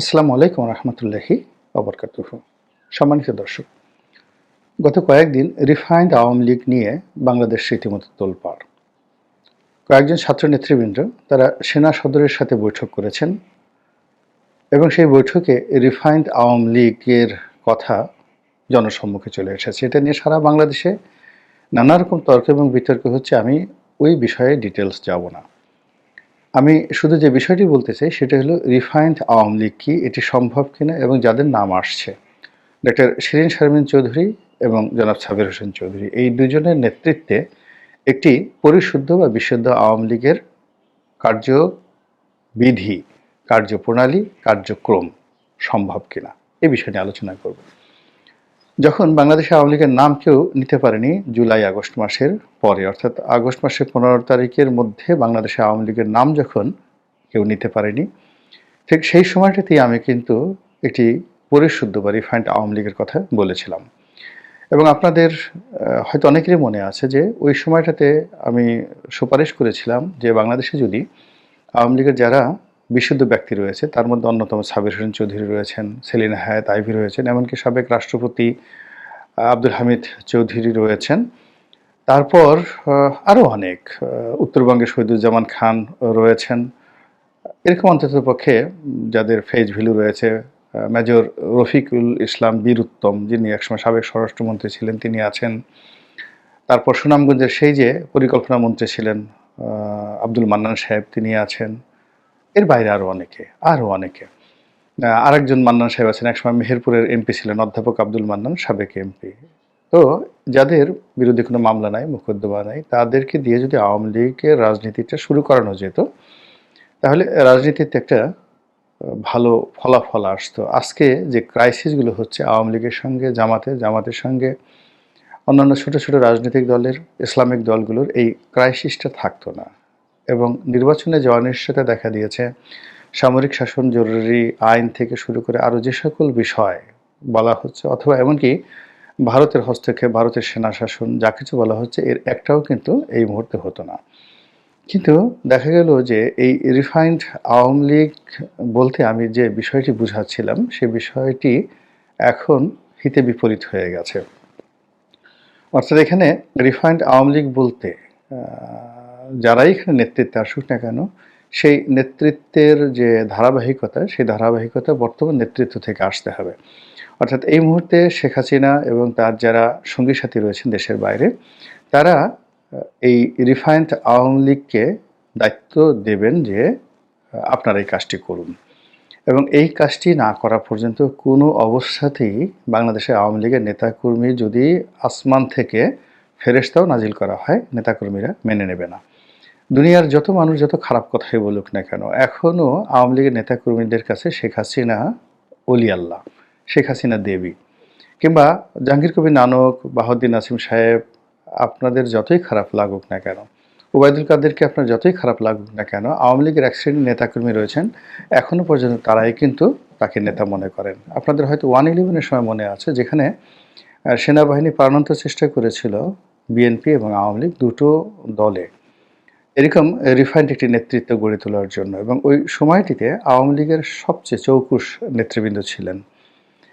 আসসালামু আলাইকুম রহমতুল্লাহি অবরকাতুহ সম্মানিত দর্শক, গত কয়েকদিন রিফাইন্ড আওয়ামী লীগ নিয়ে বাংলাদেশ রীতিমতো তোলপাড়। কয়েকজন ছাত্র নেতৃবৃন্দ তারা সেনা সদরের সাথে বৈঠক করেছেন এবং সেই বৈঠকে রিফাইন্ড আওয়ামী লীগের কথা জনসম্মুখে চলে এসেছে। এটা নিয়ে সারা বাংলাদেশে নানা রকম তর্ক এবং বিতর্ক হচ্ছে। আমি ওই বিষয়ে ডিটেলস যাব না। আমি শুধু যে বিষয়টি বলতে চাই, সেটা হলো রিফাইন্ড আওয়ামী লীগ কি, এটি সম্ভব কিনা এবং যাদের নাম আসছে। ডক্টর শিরিন শারমিন চৌধুরী এবং জনাব সাবির হোসেন চৌধুরী, এই দুজনের নেতৃত্বে একটি পরিশুদ্ধ বা বিশুদ্ধ আওয়ামী লীগের কার্যবিধি, কার্যপ্রণালী, কার্যক্রম সম্ভব কিনা বিষয় নিয়ে আলোচনা করব। যখন বাংলাদেশ আওয়ামী লীগের নাম কেউ নিতে পারেনি জুলাই আগস্ট মাসের পরে, অর্থাৎ আগস্ট মাসের পনেরো তারিখের মধ্যে বাংলাদেশে আওয়ামী লীগের নাম যখন কেউ নিতে পারেনি, ঠিক সেই সময়টাতেই আমি কিন্তু একটি পরিশুদ্ধ বা রিফাইন্ড আওয়ামী লীগের কথা বলেছিলাম। এবং আপনাদের হয়তো অনেকেরই মনে আছে যে ওই সময়টাতে আমি সুপারিশ করেছিলাম যে বাংলাদেশে যদি আওয়ামী লীগের যারা বিশুদ্ধ ব্যক্তি রয়েছে। তার মধ্যে অন্যতম সাবির হোসেন চৌধুরী রয়েছেন, সেলিনা হায়াত আইভি রয়েছেন, এমনকি সাবেক রাষ্ট্রপতি আব্দুল হামিদ চৌধুরী রয়েছেন। তারপর আরও অনেক উত্তরবঙ্গে শহীদুজ্জামান খান রয়েছেন। এরকম অন্তত পক্ষে যাদের ফেজ ভ্যালু রয়েছে মেজর রফিকুল ইসলাম বীর উত্তম, যিনি একসময় সাবেক স্বরাষ্ট্রমন্ত্রী ছিলেন, তিনি আছেন। তারপর সুনামগঞ্জের সেই যে পরিকল্পনা মন্ত্রী ছিলেন আব্দুল মান্নান সাহেব, তিনি আছেন। এর বাইরে আরও অনেকে আরও অনেকে। আরেকজন মান্নান সাহেব আছেন, একসময় মেহেরপুরের এমপি ছিলেন, অধ্যাপক আব্দুল মান্নান, সাবেক এমপি। তো যাদের বিরুদ্ধে কোনো মামলা নাই, মোকদ্দমা নাই, তাদেরকে দিয়ে যদি আওয়ামী লীগের রাজনীতিটা শুরু করানো যেত, তাহলে রাজনীতিতে একটা ভালো ফলাফল আসতো। আজকে যে ক্রাইসিসগুলো হচ্ছে, আওয়ামী লীগের সঙ্গে, জামাতে, জামাতের সঙ্গে, অন্যান্য ছোট ছোট রাজনৈতিক দলের, ইসলামিক দলগুলোর, এই ক্রাইসিসটা থাকতো না। এবং নির্বাচনে যে অনিশ্চয়তা দেখা দিয়েছে। সামরিক শাসন জরুরি আইন থেকে শুরু করে আরও যে সকল বিষয় বলা হচ্ছে অথবা এমনকি ভারতের হস্তক্ষেপ, ভারতের সেনা শাসন, যা কিছু বলা হচ্ছে, এর একটাও কিন্তু এই মুহূর্তে হতো না। কিন্তু দেখা গেল যে এই রিফাইন্ড আওয়ামী লীগ বলতে আমি যে বিষয়টি বুঝাচ্ছিলাম, সে বিষয়টি এখন হিতে বিপরীত হয়ে গেছে। অর্থাৎ এখানে রিফাইন্ড আওয়ামী লীগ বলতে যারাই এখানে নেতৃত্বে আসুক না কেন, সেই নেতৃত্বের যে ধারাবাহিকতা, সেই ধারাবাহিকতা বর্তমান নেতৃত্ব থেকে আসতে হবে। অর্থাৎ এই মুহূর্তে শেখ হাসিনা এবং তার যারা সঙ্গী সাথী রয়েছেন দেশের বাইরে, তারা এই রিফাইন্ড আওয়ামী লীগকে দায়িত্ব দেবেন যে আপনারা এই কাজটি করুন। এবং এই কাজটি না করা পর্যন্ত কোনো অবস্থাতেই বাংলাদেশের আওয়ামী লীগের নেতাকর্মী যদি আসমান থেকে ফেরেশতাও নাজিল করা হয়, নেতাকর্মীরা মেনে নেবে না। দুনিয়ার যত মানুষ যত খারাপ কথাই বলুক না কেন এখনও আওয়ামী লীগের নেতাকর্মীদের কাছে শেখ হাসিনা অলি আল্লাহ, শেখ হাসিনা দেবী। কিংবা জাহাঙ্গীর কবির নানক, বাহাউদ্দিন নাসিম সাহেব, আপনাদের যতই খারাপ লাগুক না কেন, ওবায়দুল কাদেরকে আপনার যতই খারাপ লাগুক না কেন, আওয়ামী লীগের এক শ্রেণির নেতাকর্মী রয়েছেন এখনও পর্যন্ত তারাই কিন্তু তাকে নেতা মনে করেন। আপনাদের হয়তো ওয়ান ইলেভেনের সময় মনে আছে, যেখানে সেনাবাহিনী প্রাণান্ত চেষ্টা করেছিল বিএনপি এবং আওয়ামী লীগ দুটো দলে। এরকম রিফাইন্ড একটি নেতৃত্ব গড়ে তোলার জন্য এবং ওই সময়টিতে আওয়ামী লীগের সবচেয়ে চৌকুশ নেতৃবৃন্দ ছিলেন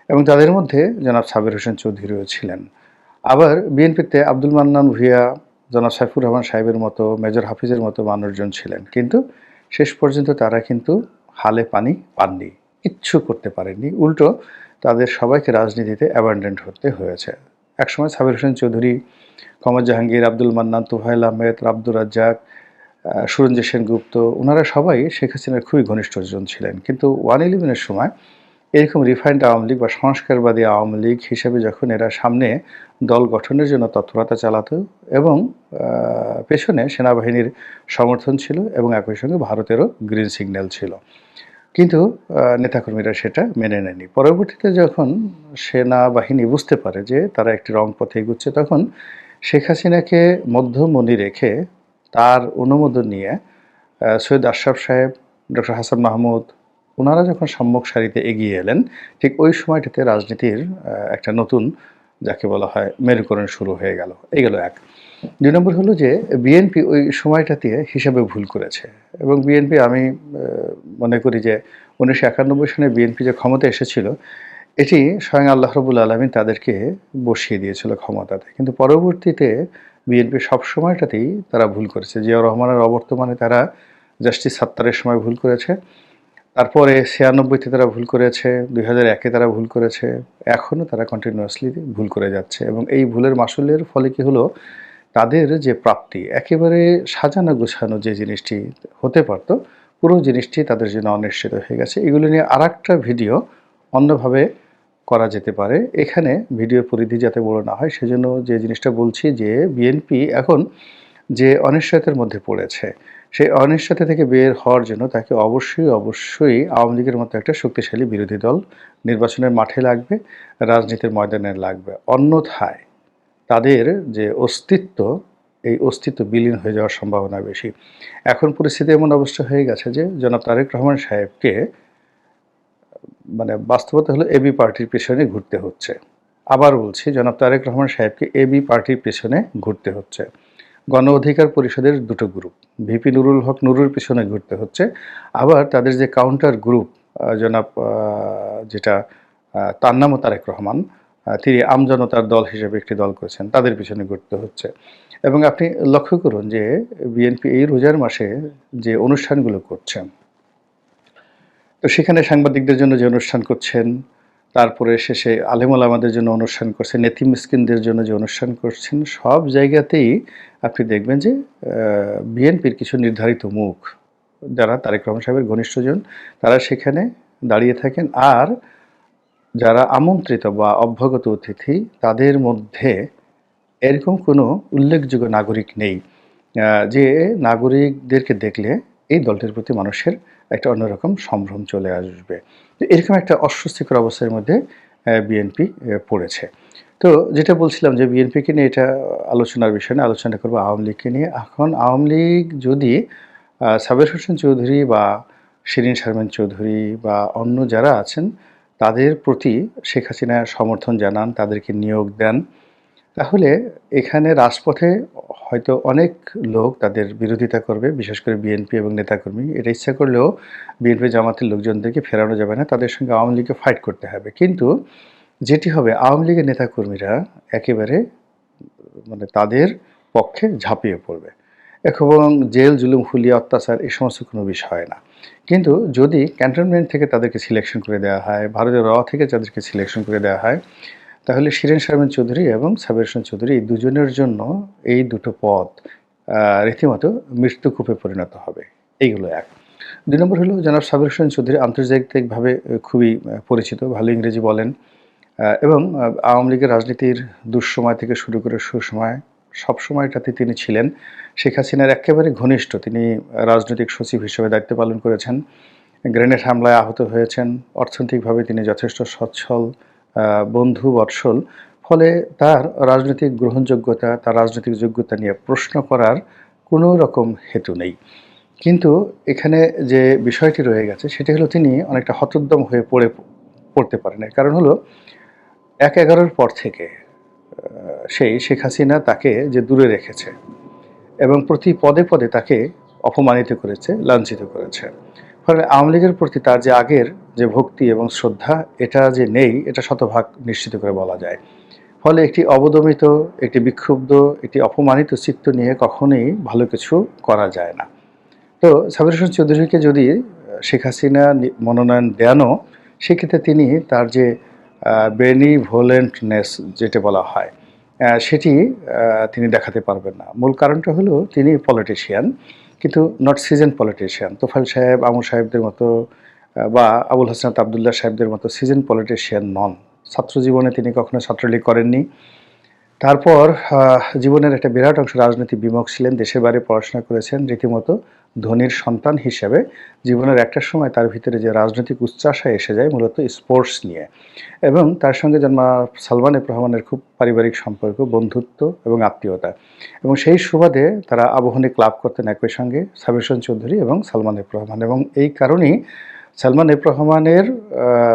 এবং তাদের মধ্যে জনাব সাবির হোসেন চৌধুরীও ছিলেন। আবার বিএনপিতে আব্দুল মান্নান ভুইয়া, জনাব সাইফুর রহমান সাহেবের মতো, মেজর হাফিজের মতো মানুষজন ছিলেন। কিন্তু শেষ পর্যন্ত তারা কিন্তু হালে পানি পাননি, কিচ্ছু করতে পারেননি। উল্টো তাদের সবাইকে রাজনীতিতে অ্যাবান্ডেন্ট হতে হয়েছে। একসময় সাবির হোসেন চৌধুরী কমর জাহাঙ্গীর, আব্দুল মান্নান তুহাইল আহমেদ, আব্দুর রাজ্জাক সুরঞ্জিত সেনগুপ্ত ওনারা সবাই শেখ হাসিনার খুবই ঘনিষ্ঠজন ছিলেন। কিন্তু ওয়ান ইলেভেনের সময় এরকম রিফাইন্ড আওয়ামী লীগ বা সংস্কারবাদী আওয়ামী লীগ হিসেবে যখন এরা সামনে দল গঠনের জন্য তৎপরতা চালাতো এবং পেছনে সেনাবাহিনীর সমর্থন ছিল এবং একই সঙ্গে ভারতেরও গ্রিন সিগন্যাল ছিল। কিন্তু নেতাকর্মীরা সেটা মেনে নেয়নি। পরবর্তীতে যখন সেনাবাহিনী বুঝতে পারে যে তারা একটি রং পথে এগুচ্ছে, তখন শেখ হাসিনাকে মধ্যমণি রেখে তার অনুমোদন নিয়ে সৈয়দ আশরাফ সাহেব, ডক্টর হাসান মাহমুদ ওনারা যখন সম্মুখ সারিতে এগিয়ে এলেন, ঠিক ওই সময়টাতে রাজনীতির একটা নতুন, যাকে বলা হয় মেরুকরণ শুরু হয়ে গেল। এই গেল এক। দুই নম্বর হলো যে বিএনপি ওই সময়টাতে হিসাবে ভুল করেছে। এবং বিএনপি আমি মনে করি যে, উনিশশো একানব্বই সনে বিএনপি যে ক্ষমতা এসেছিল, এটি স্বয়ং আল্লাহ রবুল আলমী তাদেরকে বসিয়ে দিয়েছিল ক্ষমতাতে। কিন্তু পরবর্তীতে বিএনপি সব সময়টাতেই তারা ভুল করেছে। জিয়াউর রহমানের অবর্তমানে তারা জাস্টিস সাত্তারের সময় ভুল করেছে। তারপরে ছিয়ানব্বইতে তারা ভুল করেছে, দুই হাজার একে তারা ভুল করেছে। এখনও তারা কন্টিনিউয়াসলি ভুল করে যাচ্ছে এবং এই ভুলের মাসুলের ফলে কি হলো? তাদের যে প্রাপ্তি, একেবারে সাজানো গোছানো যে জিনিসটি হতে পারতো, পুরো জিনিসটি তাদের জন্য অনিশ্চিত হয়ে গেছে। এগুলো নিয়ে আর ভিডিও অন্যভাবে করা যেতে পারে। এখানে ভিডিও পরিধি যাতে বড় না হয়, সেজন্য যে জিনিসটা বলছি যে বিএনপি এখন যে অনিশ্চয়তার মধ্যে পড়েছে, সেই অনিশ্চয়তা থেকে বের হওয়ার জন্য তাকে অবশ্যই অবশ্যই আওয়ামী লীগের মতো একটা শক্তিশালী বিরোধী দল নির্বাচনের মাঠে লাগবে, রাজনীতির ময়দানে লাগবে। অন্যথায় তাদের যে অস্তিত্ব, এই অস্তিত্ব বিলীন হয়ে যাওয়ার সম্ভাবনা বেশি। এখন পরিস্থিতি এমন অবস্থা হয়ে গেছে যে জনাব তারেক রহমান সাহেবকে মানে বাস্তবতা হলো এবি পার্টির পেছনে ঘুরতে হচ্ছে। আবার বলছি, জনাব তারেক রহমান সাহেবকে এবি পার্টির পেছনে ঘুরতে হচ্ছে। গণ অধিকার পরিষদের দুটো গ্রুপ ভিপি নুরুল হক নুরুর পেছনে ঘুরতে হচ্ছে। আবার তাদের যে কাউন্টার গ্রুপ জনাব যেটা তার নামও তারেক রহমান তিনি আমজনতার দল হিসেবে একটি দল করেছেন, তাদের পিছনে ঘুরতে হচ্ছে। এবং আপনি লক্ষ্য করুন যে বিএনপি এই রোজার মাসে যে অনুষ্ঠানগুলো করছেন তো সেখানে সাংবাদিকদের জন্য যে অনুষ্ঠান করছেন, তারপরে শেষে আলেমুল আমাদের জন্য অনুষ্ঠান করছেন নেতি মিসকিনদের জন্য যে অনুষ্ঠান করছেন, সব জায়গাতেই আপনি দেখবেন যে বিএনপির কিছু নির্ধারিত মুখ। যারা তারেক রহমান সাহেবের ঘনিষ্ঠজন, তারা সেখানে দাঁড়িয়ে থাকেন। আর যারা আমন্ত্রিত বা অভ্যাগত অতিথি, তাদের মধ্যে এরকম কোনো উল্লেখযোগ্য নাগরিক নেই যে নাগরিকদেরকে দেখলে এই দলটির প্রতি মানুষের একটা অন্যরকম সম্ভ্রম চলে আসবে। এরকম একটা অস্বস্তিকর অবস্থার মধ্যে বিএনপি পড়েছে। তো যেটা বলছিলাম যে বিএনপিকে নিয়ে এটা আলোচনার বিষয় না আলোচনা করব আওয়ামী লীগকে নিয়ে। এখন আওয়ামী লীগ যদি সাবের হোসেন চৌধুরী বা শিরিন শারমিন চৌধুরী বা অন্য যারা আছেন, তাদের প্রতি শেখ হাসিনা সমর্থন জানান, তাদেরকে নিয়োগ দেন, তাহলে এখানে রাজপথে হয়তো অনেক লোক তাদের বিরোধিতা করবে, বিশেষ করে বিএনপি এবং নেতাকর্মী। এটা ইচ্ছা করলেও বিএনপি জামাতের লোকজনদেরকে ফেরানো যাবে না, তাদের সঙ্গে আওয়ামী লীগকে ফাইট করতে হবে। কিন্তু যেটি হবে, আওয়ামী লীগের নেতাকর্মীরা একেবারে মানে তাদের পক্ষে ঝাঁপিয়ে পড়বে। এবং জেল, জুলুম হুলিয়া অত্যাচার, এ সমস্ত কোনো বিষয় না। কিন্তু যদি ক্যান্টনমেন্ট থেকে তাদেরকে সিলেকশন করে দেওয়া হয়, ভারতের র থেকে তাদেরকে সিলেকশন করে দেওয়া হয় তাহলে শিরেন শারমিন চৌধুরী এবং সাবের হোসেন চৌধুরী এই দুজনের জন্য এই দুটো পদ রীতিমতো মৃত্যুকূপে পরিণত হবে। এইগুলো এক। দুই নম্বর হলো জনাব সাবির হোসেন চৌধুরী আন্তর্জাতিকভাবে খুবই পরিচিত, ভালো ইংরেজি বলেন এবং আওয়ামী লীগের রাজনীতির দুঃসময় থেকে শুরু করে সুসময়, সব সময়টাতে তিনি ছিলেন। শেখ হাসিনার একেবারে ঘনিষ্ঠ, তিনি রাজনৈতিক সচিব হিসেবে দায়িত্ব পালন করেছেন, গ্রেনেড হামলায় আহত হয়েছেন, অর্থনৈতিকভাবে তিনি যথেষ্ট সচ্ছল বন্ধু বৎসল। ফলে তার রাজনৈতিক গ্রহণযোগ্যতা, তার রাজনৈতিক যোগ্যতা নিয়ে প্রশ্ন করার কোনো রকম হেতু নেই। কিন্তু এখানে যে বিষয়টি রয়ে গেছে, সেটি হলো তিনি অনেকটা হতোদ্যম হয়ে পড়ে, পড়তে পারেন। কারণ হলো, এক এগারোর পর থেকে সেই শেখ হাসিনা তাকে যে দূরে রেখেছে এবং প্রতি পদে পদে তাকে অপমানিত করেছে, লাঞ্ছিত করেছে। ফলে আওয়ামী লীগের প্রতি তার যে আগের যে ভক্তি এবং শ্রদ্ধা, এটা যে নেই, এটা শতভাগ নিশ্চিত করে বলা যায়। ফলে একটি অবদমিত, একটি বিক্ষুব্ধ, একটি অপমানিত চিত্ত নিয়ে কখনোই ভালো কিছু করা যায় না। তো সাবির হোসেন চৌধুরীকে যদি শেখ হাসিনা মনোনয়ন দেনও, সেক্ষেত্রে তিনি তার যে বেনিভোলেন্টনেস যেটা বলা হয় সেটি তিনি দেখাতে পারবেন না। মূল কারণটা হলো তিনি পলিটিশিয়ান কিন্তু নট সিজন পলিটিশিয়ান তোফাল সাহেব, আমর সাহেবদের মতো বা আবুল হাসান আবদুল্লাহ সাহেবদের মতো সিজন পলিটিশিয়ান নন। ছাত্র জীবনে তিনি কখনো ছাত্রলীগ করেননি। তারপর জীবনের একটা বিরাট অংশ রাজনীতি বিমুখ ছিলেন, দেশের বাইরে পড়াশোনা করেছেন, রীতিমতো ধনির সন্তান হিসেবে জীবনের একটা সময় তার ভিতরে যে রাজনৈতিক উচ্চাসা এসে যায়, মূলত স্পোর্টস নিয়ে। এবং তার সঙ্গে জন্মা সালমান রহমানের খুব পারিবারিক সম্পর্ক, বন্ধুত্ব এবং আত্মীয়তা। এবং সেই সুবাদে তারা আবহনী ক্লাব করতেন একই সঙ্গে, সাবির হোসেন চৌধুরী এবং সালমান রহমান। এবং এই কারণেই সালমান রহমানের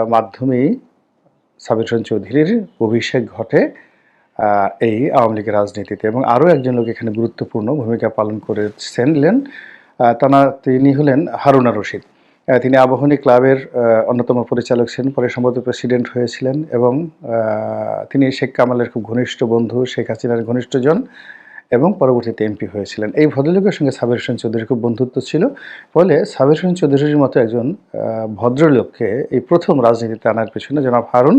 মাধ্যমেই সাবির হোসেন চৌধুরীর অভিষেক ঘটে। এই আওয়ামী লীগের রাজনীতিতে এবং আরও একজন লোক এখানে গুরুত্বপূর্ণ ভূমিকা পালন করেছিলেন তানা তিনি হলেন হারুনা রশিদ। তিনি আবাহনী ক্লাবের অন্যতম পরিচালক ছিলেন, পরে সম্ভবত প্রেসিডেন্ট হয়েছিলেন এবং তিনি শেখ কামালের খুব ঘনিষ্ঠ বন্ধু, শেখ হাসিনার ঘনিষ্ঠজন। এবং পরবর্তীতে এমপি হয়েছিলেন। এই ভদ্রলোকের সঙ্গে সাবের হোসেন চৌধুরীর খুব বন্ধুত্ব ছিল। ফলে সাবের হোসেন চৌধুরীর মতো একজন ভদ্রলোককে এই প্রথম রাজনীতিতে আনার পেছনে জনাব হারুন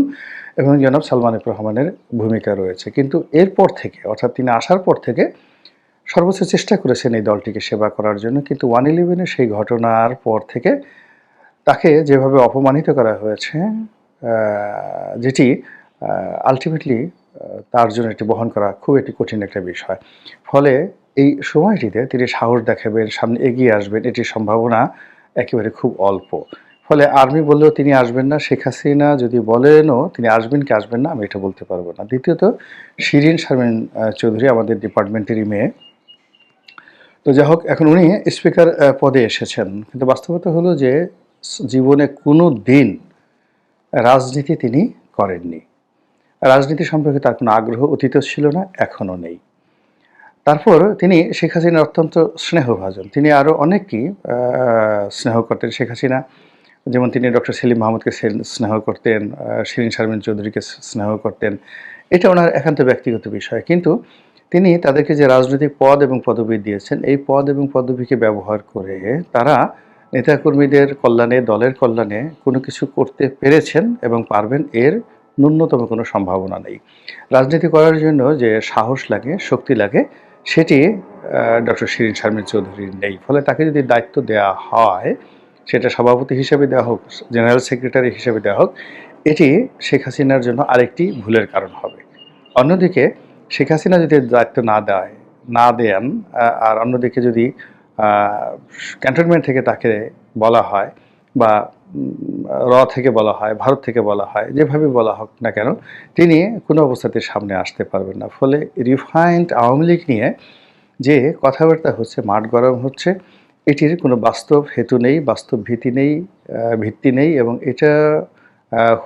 এবং জনাব সালমান রহমানের ভূমিকা রয়েছে। কিন্তু এরপর থেকে, অর্থাৎ তিনি আসার পর থেকে সর্বোচ্চ চেষ্টা করেছেন এই দলটিকে সেবা করার জন্য। কিন্তু ওয়ান ইলেভেনের সেই ঘটনার পর থেকে তাকে যেভাবে অপমানিত করা হয়েছে যেটি আলটিমেটলি তার জন্য এটি বহন করা খুব একটি কঠিন একটা বিষয়। ফলে এই সময়টিতে তিনি সাহস দেখাবেন, সামনে এগিয়ে আসবেন এটির সম্ভাবনা একেবারে খুব অল্প। ফলে আর্মি বললেও তিনি আসবেন না, শেখ হাসিনা যদি বলেনও তিনি আসবেন কি আসবেন না, আমি এটা বলতে পারব না। দ্বিতীয়ত, শিরিন শারমিন চৌধুরী আমাদের ডিপার্টমেন্টেরই মেয়ে। তো যাই হোক, এখন উনি স্পিকার পদে এসেছেন। কিন্তু বাস্তবতা হলো যে, জীবনে কোনো দিন রাজনীতি তিনি করেননি। রাজনীতি সম্পর্কে তার কোনো আগ্রহ অতীত ছিল না, এখনও নেই। তারপর তিনি শেখ হাসিনার অত্যন্ত স্নেহভাজন। তিনি আরও অনেককেই স্নেহ করতেন শেখ হাসিনা। যেমন তিনি ডক্টর সেলিম মাহমুদকে স্নেহ করতেন শিরিন শারমিন চৌধুরীকে স্নেহ করতেন। এটা ওনার একান্ত ব্যক্তিগত বিষয়। কিন্তু তিনি তাদেরকে যে রাজনৈতিক পদ এবং পদবি দিয়েছেন, এই পদ এবং পদবিকে ব্যবহার করে তারা নেতাকর্মীদের কল্যাণে, দলের কল্যাণে কোনো কিছু করতে পেরেছেন এবং পারবেন এর ন্যূনতম কোনো সম্ভাবনা নেই। রাজনীতি করার জন্য যে সাহস লাগে, শক্তি লাগে, সেটি ডক্টর শিরিন শারমিন চৌধুরীর নেই। ফলে তাকে যদি দায়িত্ব দেওয়া হয়, সেটা সভাপতি হিসেবে দেওয়া হোক, জেনারেল সেক্রেটারি হিসেবে দেওয়া হোক, এটি শেখ হাসিনার জন্য আরেকটি ভুলের কারণ হবে। অন্যদিকে, শেখ হাসিনা যদি দায়িত্ব না দেয়, না দেন আর অন্যদিকে যদি ক্যান্টনমেন্ট থেকে তাকে বলা হয় বা র থেকে বলা হয়, ভারত থেকে বলা হয়, যেভাবে বলা হোক না কেন, তিনি কোনো অবস্থাতে সামনে আসতে পারবেন না। ফলে রিফাইন্ড আওয়ামী লীগ নিয়ে যে কথাবার্তা হচ্ছে, মাঠ গরম হচ্ছে, এটির কোনো বাস্তব হেতু নেই, বাস্তব ভীতি নেই ভিত্তি নেই এবং এটা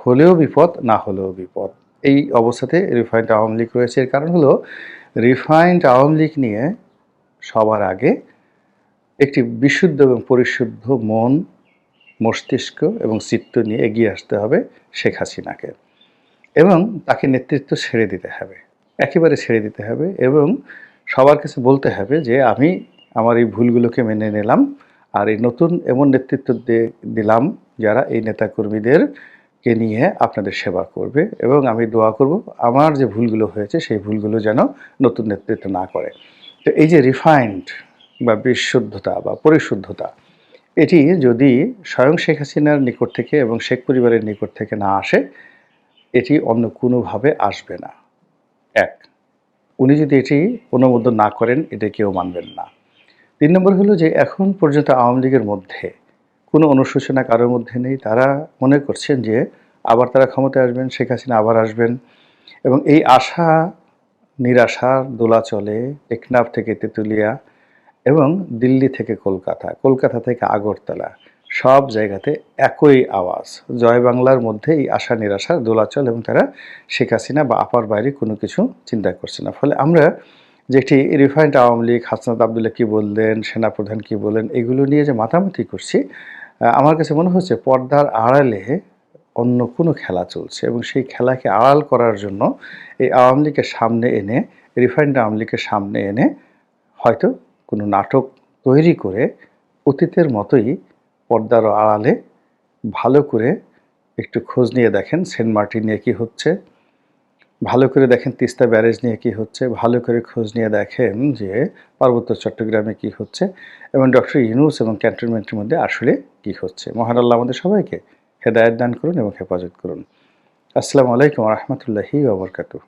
হলেও বিপদ, না হলেও বিপদ। এই অবস্থাতে রিফাইন্ড আওয়ামী লীগ রয়েছে। এর কারণ হলো, রিফাইন্ড আওয়ামী লীগ নিয়ে সবার আগে একটি বিশুদ্ধ এবং পরিশুদ্ধ মন মস্তিষ্ক এবং চিত্ত নিয়ে এগিয়ে আসতে হবে শেখ হাসিনাকে এবং তাকে নেতৃত্ব ছেড়ে দিতে হবে। একেবারে ছেড়ে দিতে হবে এবং সবার কাছে বলতে হবে যে, আমি আমার এই ভুলগুলোকে মেনে নিলাম আর এই নতুন এমন নেতৃত্ব দিলাম যারা এই নেতাকর্মীদেরকে নিয়ে আপনাদের সেবা করবে এবং আমি দোয়া করব আমার যে ভুলগুলো হয়েছে সেই ভুলগুলো যেন নতুন নেতৃত্ব না করে। তো এই যে রিফাইন্ড বা বিশুদ্ধতা বা পরিশুদ্ধতা এটি যদি স্বয়ং শেখ হাসিনার নিকট থেকে এবং শেখ পরিবারের নিকট থেকে না আসে, এটি অন্য কোনোভাবে আসবে না। এক, উনি যদি এটি অনুমোদন না করেন, এটা কেউ মানবেন না। তিন নম্বর হলো যে, এখন পর্যন্ত আওয়ামী লীগের মধ্যে কোনো অনুশোচনা কারোর মধ্যে নেই। তারা মনে করছেন যে, আবার তারা ক্ষমতায় আসবেন, শেখ হাসিনা আবার আসবেন এবং এই আশা, নিরাশার দোলাচলে টেকনাফ থেকে তেঁতুলিয়া এবং দিল্লি থেকে কলকাতা কলকাতা থেকে আগরতলা, সব জায়গাতে একই আওয়াজ। জয় বাংলার মধ্যে এই আশা নিরাশার দোলাচল এবং তারা শেখ হাসিনা বা আপার বাইরে কোনো কিছু চিন্তা করছে না। ফলে আমরা যে একটি রিফাইন্ড আওয়ামী লীগ, হাসনাত আবদুল্লাহ কী বললেন, সেনাপ্রধান কী বললেন, এগুলো নিয়ে যে মাতামাতি করছি আমার কাছে মনে হচ্ছে পর্দার আড়ালে অন্য কোনো খেলা চলছে এবং সেই খেলাকে আড়াল করার জন্য এই আওয়ামী লীগের সামনে এনে, রিফাইন্ড আওয়ামী লীগের সামনে এনে হয়তো কোনো নাটক তৈরি করে অতীতের মতোই পর্দার আড়ালে ভালো করে একটু খোঁজ নিয়ে দেখেন সেন্ট মার্টিন নিয়ে কী হচ্ছে। ভালো করে দেখেন তিস্তা ব্যারেজ নিয়ে কী হচ্ছে। ভালো করে খোঁজ নিয়ে দেখেন যে পার্বত্য চট্টগ্রামে কী হচ্ছে এবং ডক্টর ইউনুস এবং ক্যান্টনমেন্টের মধ্যে আসলে কী হচ্ছে। মহান আল্লাহ আমাদের সবাইকে হেদায়ত দান করুন এবং হেফাজত করুন। আসসালামু আলাইকুম রহমতুল্লাহি ওবরকাতুহ